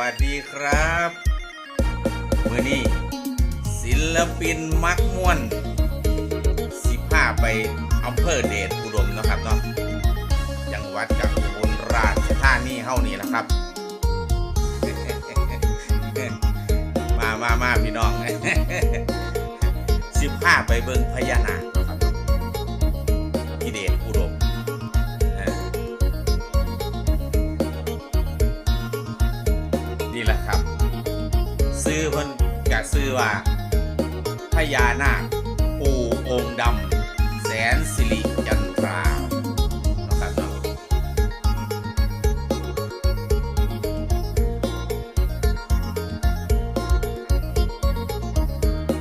วัสดีครับมือนี้ศิลปินมักม่วน สิบห้าไปอำเภอเดชอุดมนะครับเนาะจังหวัดกับอุบลราชธานีเฮานี่แหละครับ มามามาพี่น้องสิบห้าไปเบิ่งพญานาค อว่าพญานาคปู่องค์ดำแสนสิริจันทรานะครับเนาะ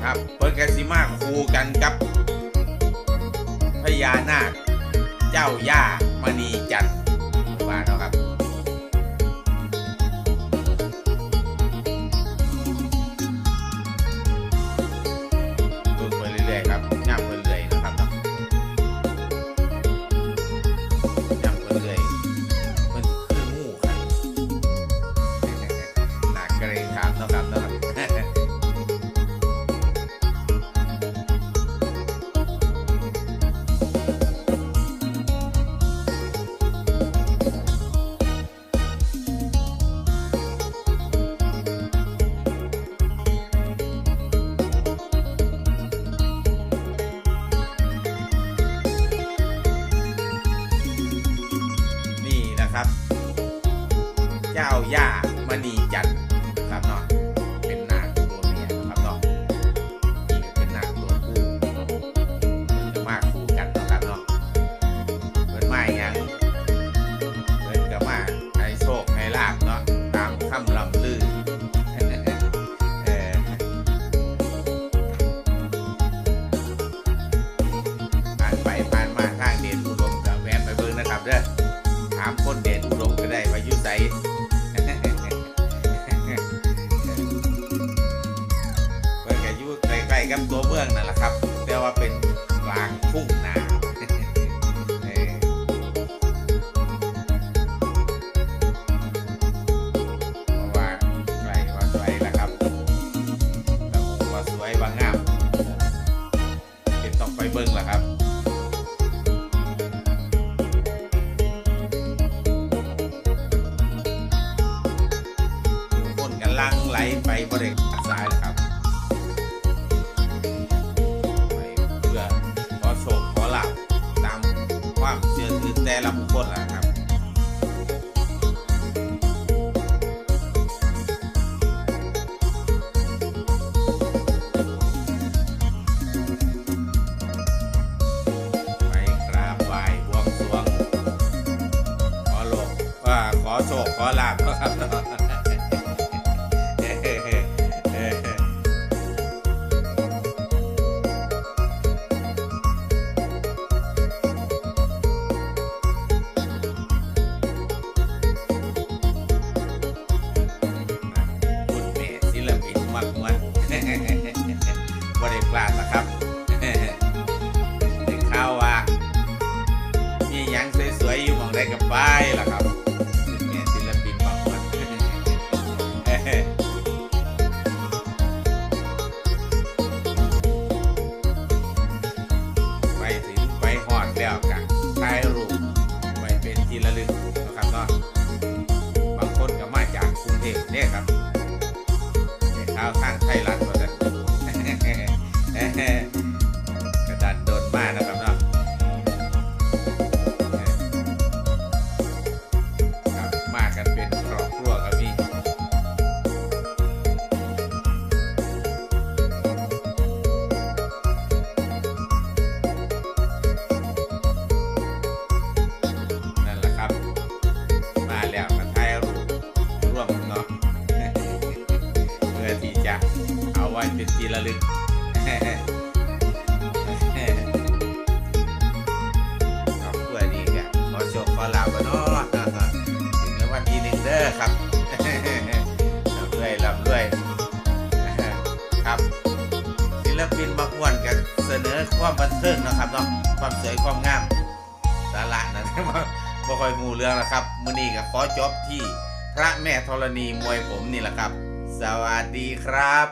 ครับเพิ่นกสิมาคู่กันกับพญานาค เจ้าย่ามณีจันทร์ นะครับ เจ้าย่ามณีจันทร์ครับเนาะเป็นนาคตัวเมียนะครับเนาะนี่เป็นนาคตัวผู้มันจะมากคู่กันนะครับเนาะเหมือนไม้ยังเหมือนกับมาให้โชคให้ลาบเนาะตามคำลำลือเออผ่านไปผ่านมาทางเดชอุดมกับแวะไปเบิ่งนะครับเด้อ ถามคนเด่นอุดมก็ได้มายุใสเพิ่นก็อยู่ใกล้ๆกับตัวเมืองนั่นแหละครับแต่ว่าเป็นกลางทุ่งนา บริเวณซ้ายเลยครับไปเพื่อขอโชคขอลาบตามความเชื่อถือแต่ละบุคคลแหละครับไปกราบไหว้บวงสรวงขอโลกว่าขอโชคขอลาบครับนะคุณ องได้กับไปล่ะครับคุณแม่ศิลปินมักมวนไปถึงไปหอดแล้วกันถ่ายรูปไว้เป็นที่ระลึกนะครับเนาะบางคนก็มาจากกรุงเทพเนี่ยครับในข่าวทางไทยรัฐว่าจะกระ ครอบครัวนี้ก็ขอโชคขอลาบกันเนาะถึงรางวัลที่หนึ่งเด้อครับลำรวยลำรวยครับศิลปินมักวนกันเสนอความบันเทิงนะครับเนาะความสวยความงามสาระนะบ่ค่อยงูเรื่องนะครับมื้อนี้ก็ขอจบที่พระแม่ธรณีมวยผมนี่แหละครับ สวัสดีครับ